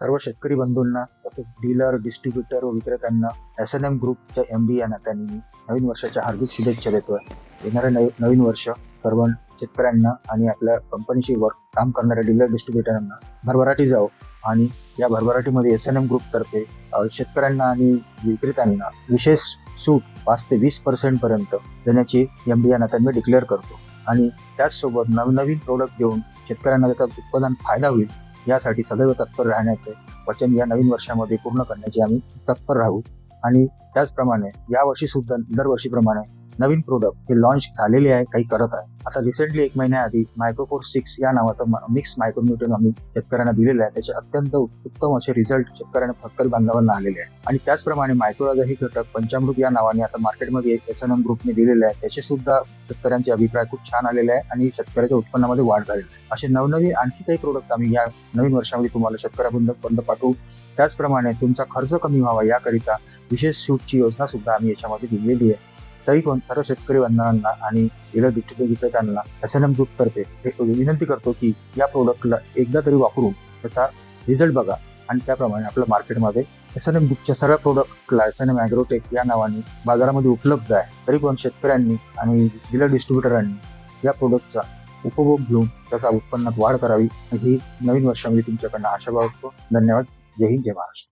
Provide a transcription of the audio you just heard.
सर्व शेतकरी बंधूंना तसेच डीलर डिस्ट्रीब्युटर व विक्रेत्यांना एस एन एम ग्रुपच्या एम बी या नात्याने मी नवीन वर्षाच्या हार्दिक शुभेच्छा देतोय. येणारे नवी नवीन वर्ष सर्व शेतकऱ्यांना आणि आपल्या कंपनीशी वर्क काम करणाऱ्या डीलर डिस्ट्रीब्युटरांना भरभराटी जावो आणि या भरभराटीमध्ये एस एन एम ग्रुपतर्फे शेतकऱ्यांना आणि विक्रेत्यांना विशेष सूट पाच ते वीस पर्सेंट पर्यंत देण्याची एम बी या नात्याने मी डिक्लेअर करतो. आणि त्याचसोबत नवनवीन प्रोडक्ट देऊन शेतकऱ्यांना त्याचा उत्पादन फायदा होईल यासाठी सदैव तत्पर राहण्याचे वचन या नवीन वर्षामध्ये पूर्ण करण्याचे आम्ही तत्पर राहू. आणि त्याचप्रमाणे यावर्षी सुद्धा दरवर्षीप्रमाणे नवीन प्रोडक्ट हे लॉन्च झालेले आहे काही करत आहे. आता रिसेंटली एक महिन्याआधी मायक्रोफोर सिक्स या नावाचं मिक्स मायक्रोन्युट्रन आम्ही शेतकऱ्यांना दिलेलं आहे. त्याचे अत्यंत उत्तम असे रिझल्ट शेतकऱ्यांना फक्कल बांधवांना आलेले आहे. आणि त्याचप्रमाणे मायक्रोराजा हे घटक पंचामृत या नावाने आता मार्केटमध्ये एस एन एम ग्रुपने दिलेले आहे. त्याचे सुद्धा शेतकऱ्यांचे अभिप्राय खूप छान आलेले आहे आणि शेतकऱ्याच्या उत्पन्नामध्ये वाढ झालेली आहे. असे नवनवीन आणखी काही प्रोडक्ट आम्ही या नवीन वर्षामध्ये तुम्हाला शेतकऱ्यापर्यंत पाठवू. त्याचप्रमाणे तुमचा खर्च कमी व्हावा याकरिता विशेष सूटची योजना सुद्धा आम्ही याच्यामध्ये दिलेली आहे. तरी सर्व शेतकरी बांधवांना आणि इतर डिस्ट्रीब्युटर विक्रेत्यांना एस एन एम ग्रुपतर्फे हे विनंती करतो की या प्रोडक्टला एकदा तरी वापरून त्याचा रिझल्ट बघा. आणि त्याप्रमाणे आपल्या मार्केटमध्ये एस एन एम ग्रुपच्या सर्व प्रोडक्टला एस एन एम ॲग्रोटेक या नावाने बाजारामध्ये उपलब्ध आहे. तरी पण शेतकऱ्यांनी आणि डिलर डिस्ट्रीब्युटरांनी या प्रोडक्टचा उपभोग घेऊन त्याचा उत्पन्नात वाढ करावी. ही नवीन वर्षामध्ये तुमच्याकडनं आशा बाळगतो. धन्यवाद. जय हिंद जय महाराष्ट्र.